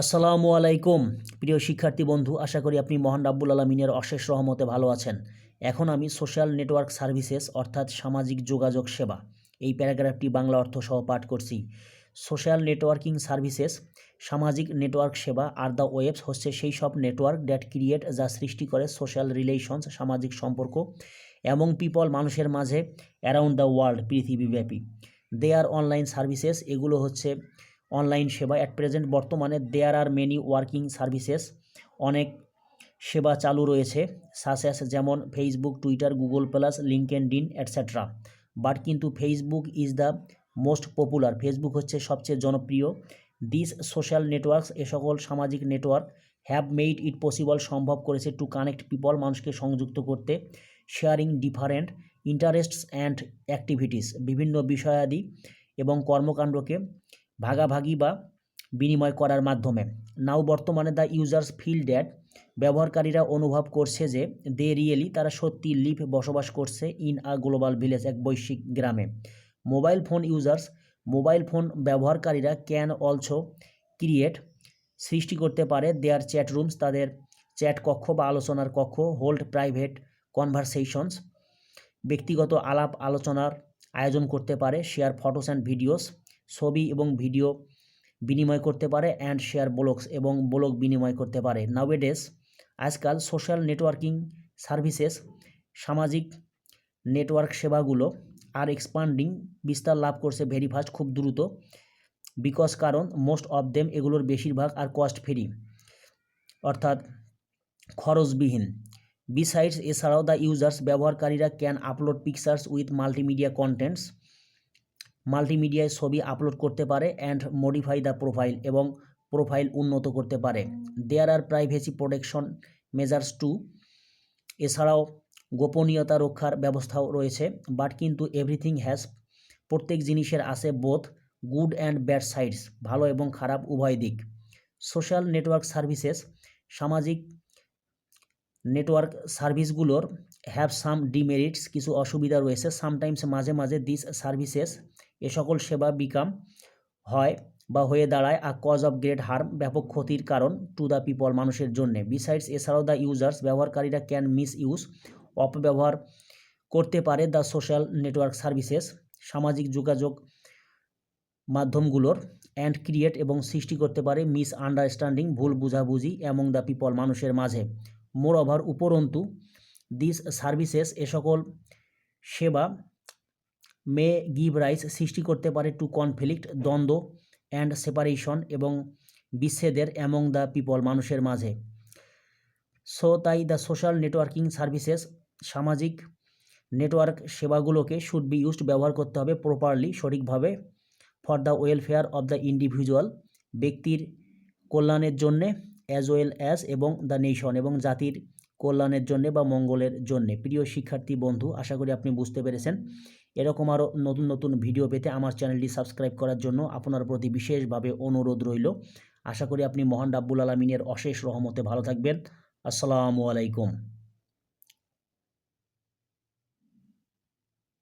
আসসালামু আলাইকুম। প্রিয় শিক্ষার্থী বন্ধু, আশা করি আপনি মহান রাব্বুল আলমিনের অশেষ রহমতে ভালো আছেন। এখন আমি সোশ্যাল নেটওয়ার্ক সার্ভিসেস, অর্থাৎ সামাজিক যোগাযোগ সেবা, এই প্যারাগ্রাফটি বাংলা অর্থ সহ পাঠ করছি। সোশ্যাল নেটওয়ার্কিং সার্ভিসেস, সামাজিক নেটওয়ার্ক সেবা, আর দ্য ওয়েবস হচ্ছে সেই সব নেটওয়ার্ক ড্যাট ক্রিয়েট, যা সৃষ্টি করে সোশ্যাল রিলেশনস, সামাজিক সম্পর্ক এবং পিপল মানুষের মাঝে অ্যারাউন্ড দ্য ওয়ার্ল্ড পৃথিবীব্যাপী। দে আর অনলাইন সার্ভিসেস, এগুলো হচ্ছে অনলাইন সেবা অ্যাট প্রেজেন্ট বর্তমানে there are many working services অনেক সেবা চালু রয়েছে সাসেস যেমন Facebook Twitter Google Plus LinkedIn etcetera but কিন্তু Facebook is the most popular Facebook হচ্ছে সবচেয়ে জনপ্রিয়। দিস সোশ্যাল নেটওয়ার্কস এ সকল সামাজিক network have made it possible সম্ভব করেছে টু কানেক্ট পিপল মানুষকে সংযুক্ত করতে sharing different interests and activities বিভিন্ন বিষয়াদি এবং কর্মকাণ্ডকে ভাগাভাগি বা বিনিময় করার মাধ্যমে। নাও বর্তমানে দ্য ইউজার্স ফিল ড্যাট ব্যবহারকারীরা অনুভব করছে যে দে রিয়েলি তারা সত্যি লিভ বসবাস করছে ইন আ গ্লোবাল ভিলেজ এক বৈশ্বিক গ্রামে। Mobile phone users, mobile phone ব্যবহারকারীরা ক্যান অলসো ক্রিয়েট সৃষ্টি করতে পারে দেয়ার চ্যাট রুমস, তাদের চ্যাট কক্ষ বা আলোচনার কক্ষ, হোল্ড প্রাইভেট কনভারসেশনস, ব্যক্তিগত আলাপ আলোচনার আয়োজন করতে পারে, শেয়ার ফটোস অ্যান্ড ভিডিওস। ছবি এবং ভিডিও বিনিময় করতে পারে অ্যান্ড শেয়ার ব্লগস এবং ব্লগ বিনিময় করতে পারে। নাওয়েডেস আজকাল সোশ্যাল নেটওয়ার্কিং সার্ভিসেস সামাজিক নেটওয়ার্ক সেবাগুলো আর এক্সপান্ডিং বিস্তার লাভ করছে ভেরি ফাস্ট খুব দ্রুত বিকজ কারণ মোস্ট অফ দেম এগুলোর বেশিরভাগ আর কস্ট ফ্রি অর্থাৎ খরচবিহীন। বিসাইডস এছাড়াও দ্য ইউজার্স ব্যবহারকারীরা can upload pictures with multimedia contents মাল্টিমিডিয়ায় ছবি আপলোড করতে পারে অ্যান্ড মডিফাই দ্য প্রোফাইল এবং প্রোফাইল উন্নত করতে পারে। There are privacy protection measures too এছাড়াও গোপনীয়তা রক্ষার ব্যবস্থাও রয়েছে বাট কিন্তু এভরিথিং হ্যাজ প্রত্যেক জিনিসের আছে both good and bad sides ভালো এবং খারাপ উভয় দিক। সোশ্যাল নেটওয়ার্ক সার্ভিসেস সামাজিক নেটওয়ার্ক সার্ভিসগুলোর হ্যাভ সাম ডিমেরিটস কিছু অসুবিধা রয়েছে। সামটাইমস মাঝে মাঝে দিস সার্ভিসেস এ সকল সেবা বিকাম হয় বা হয়ে দাঁড়ায় a cause of great harm ব্যাপক ক্ষতির কারণ টু দ্য পিপল মানুষের জন্যে। বিসাইডস এছাড়াও দ্য ইউজার্স ব্যবহারকারীরা ক্যান মিস ইউজ অপব্যবহার করতে পারে দ্য সোশ্যাল নেটওয়ার্ক সার্ভিসেস সামাজিক যোগাযোগ মাধ্যমগুলোর অ্যান্ড ক্রিয়েট এবং সৃষ্টি করতে পারে মিস আন্ডারস্ট্যান্ডিং ভুল বুঝাবুঝি অ্যামং দ্য পিপল মানুষের মাঝে। মোর ওভার উপরন্তু দিস সার্ভিসেস এ সকল সেবা মে গিভ রাইস সৃষ্টি করতে পারে টু কনফ্লিক্ট দ্বন্দ্ব অ্যান্ড সেপারেশন এবং বিচ্ছেদের অ্যামং দ্য পিপল মানুষের মাঝে। সো তাই দ্য সোশ্যাল নেটওয়ার্কিং সার্ভিসেস সামাজিক নেটওয়ার্ক সেবাগুলোকে শুড বি ইউজড ব্যবহার করতে হবে প্রপারলি সঠিকভাবে for the welfare of the individual ব্যক্তির কল্যাণের জন্যে। অ্যাজ ওয়েল অ্যাজ এবং দ্য নেশন এবং জাতির কল্যাণের জন্যে বা মঙ্গলের জন্যে। প্রিয় শিক্ষার্থী বন্ধু, আশা করি আপনি বুঝতে পেরেছেন। এরকম আরও নতুন নতুন ভিডিও পেতে আমার চ্যানেলটি সাবস্ক্রাইব করার জন্য আপনার প্রতি বিশেষভাবে অনুরোধ রইল। আশা করি আপনি মহান রাব্বুল আলমিনের অশেষ রহমতে ভালো থাকবেন। আসসালামু আলাইকুম।